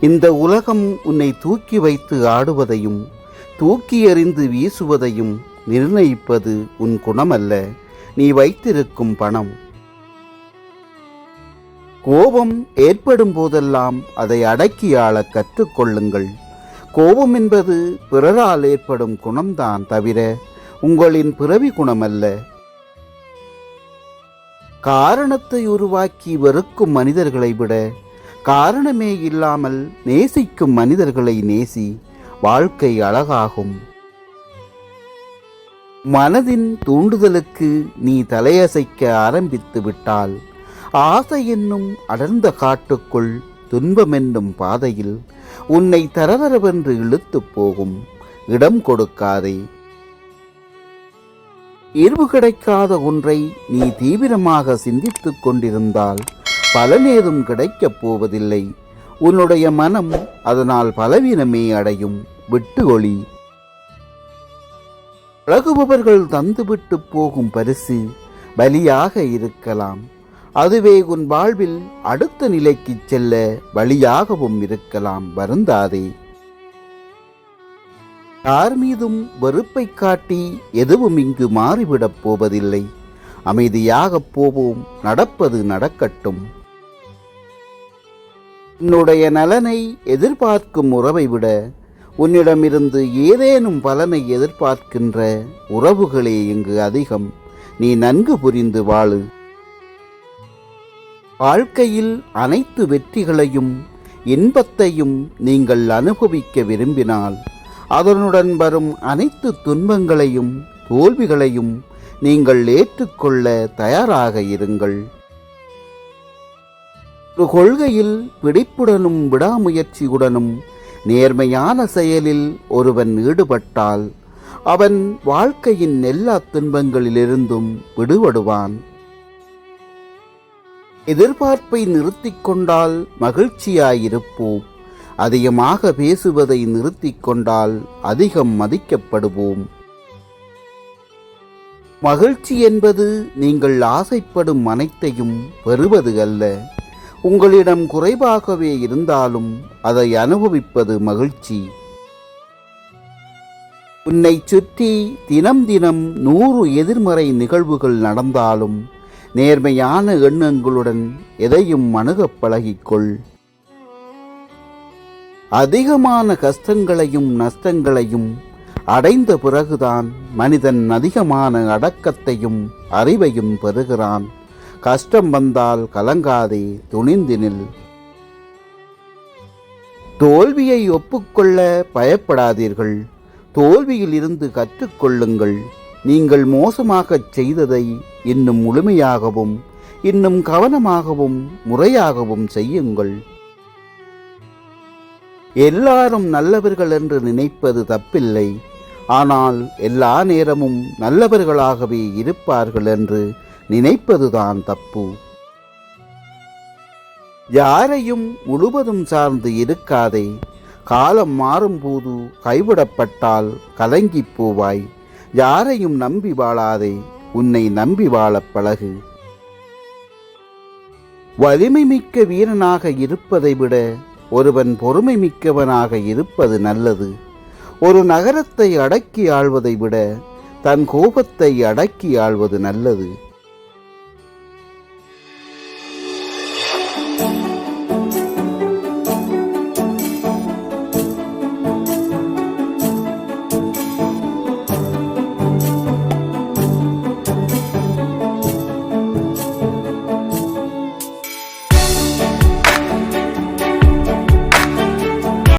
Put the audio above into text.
இந்த உலகம் உன்னை தூக்கி வைத்து ஆடுவதையும் தூக்கி எறிந்து வீசுவதையும் நிர்ணயிப்பது உன் குணமல்ல. நீ வைத்திருக்கும் பணம். கோபம் ஏற்படும் போதெல்லாம் அதை அடக்கி ஆள கற்றுக்கொள்ளுங்கள். கோபம் என்பது பிறரால் ஏற்படும் குணம்தான் தவிர உங்களின் பிறவி குணமல்ல. காரணத்தை உருவாக்கி வெறுக்கும் மனிதர்களை விட காரணமே இல்லாமல் நேசிக்கும் மனிதர்களை நேசி வாழ்க்கை அழகாகும். மனதின் தூண்டுதலுக்கு நீ தலையசைக்க ஆரம்பித்து விட்டால் ஆசை என்னும் அடர்ந்த காட்டுக்குள் துன்பம் என்னும் பாதையில் உன்னை தரதரவென்று இழுத்துப் போகும் இடம் கொடுக்காதே. தீர்வு கிடைக்காத ஒன்றை நீ தீவிரமாக சிந்தித்துக் கொண்டிருந்தால் பலனேதும் கிடைக்கப் போவதில்லை. உன்னுடைய மனம் அதனால் பலவீனமே அடையும். விட்டு ஒளி. பழகுபவர்கள் தந்துவிட்டு போகும் பரிசு பலியாக இருக்கலாம். அதுவே உன் வாழ்வில் அடுத்த நிலைக்கு செல்ல வழியாகவும் இருக்கலாம். வருந்தாதே. யார் மீதும் வெறுப்பை காட்டி எதுவும் இங்கு மாறிவிடப் போவதில்லை. அமைதியாகப் போவோம். நடப்பது நடக்கட்டும். உன்னுடைய நலனை எதிர்பார்க்கும் உறவை விட உன்னிடமிருந்து ஏதேனும் பலனை எதிர்பார்க்கின்ற உறவுகளே இங்கு அதிகம். நீ நன்கு புரிந்து வாழு. வாழ்க்கையில் அனைத்து வெற்றிகளையும் இன்பத்தையும் நீங்கள் அனுபவிக்க விரும்பினால் அதனுடன் வரும் அனைத்து துன்பங்களையும் தோல்விகளையும் நீங்கள் ஏற்றுக்கொள்ள தயாராக இருங்கள். ஒரு கொள்கையில் பிடிப்புடனும் விடாமுயற்சியுடனும் நேர்மையான செயலில் ஒருவன் ஈடுபட்டால் அவன் வாழ்க்கையின் எல்லா துன்பங்களிலிருந்தும் விடுபடுவான். எதிர்பார்ப்பை நிறுத்தி கொண்டால் மகிழ்ச்சியாயிருப்போம். அதிகமாக பேசுவதை நிறுத்தி கொண்டால் அதிகம் மதிக்கப்படுவோம். மகிழ்ச்சி என்பது நீங்கள் ஆசைப்படும் அனைத்தையும் பெறுவது அல்ல. உங்களிடம் குறைவாகவே இருந்தாலும் அதை அனுபவிப்பது மகிழ்ச்சி. உன்னை சுற்றி தினம் தினம் நூறு எதிர்மறை நிகழ்வுகள் நடந்தாலும் நேர்மையான எண்ணங்களுடன் எதையும் அணுகப் பழகிக்கொள். அதிகமான கஷ்டங்களையும் நஷ்டங்களையும் அடைந்த பிறகுதான் மனிதன் அதிகமான அடக்கத்தையும் அறிவையும் பெறுகிறான். கஷ்டம் வந்தால் கலங்காதே துணிந்தினில் தோல்வியை ஒப்புக்கொள்ள பயப்படாதீர்கள். தோல்வியில் இருந்து கற்றுக்கொள்ளுங்கள். நீங்கள் மோசமாகச் செய்ததை இன்னும் முழுமையாகவும் இன்னும் கவனமாகவும் முறையாகவும் செய்யுங்கள். எல்லாரும் நல்லவர்கள் என்று நினைப்பது தப்பில்லை. ஆனால் எல்லா நேரமும் நல்லவர்களாகவே இருப்பார்கள் என்று நினைப்பதுதான் தப்பு. யாரையும் முழுவதும் சார்ந்து இருக்காதே. காலம் மாறும்போது கைவிடப்பட்டால் கலங்கிப் போவாய். யாரையும் நம்பி வாழாதே உன்னை நம்பி வாழப் பழகு. வலிமை மிக்க வீரனாக இருப்பதை விட ஒருவன் பொறுமை மிக்கவனாக இருப்பது நல்லது. ஒரு நகரத்தை அடக்கி ஆள்வதை விட தன் கோபத்தை அடக்கி ஆள்வது நல்லது.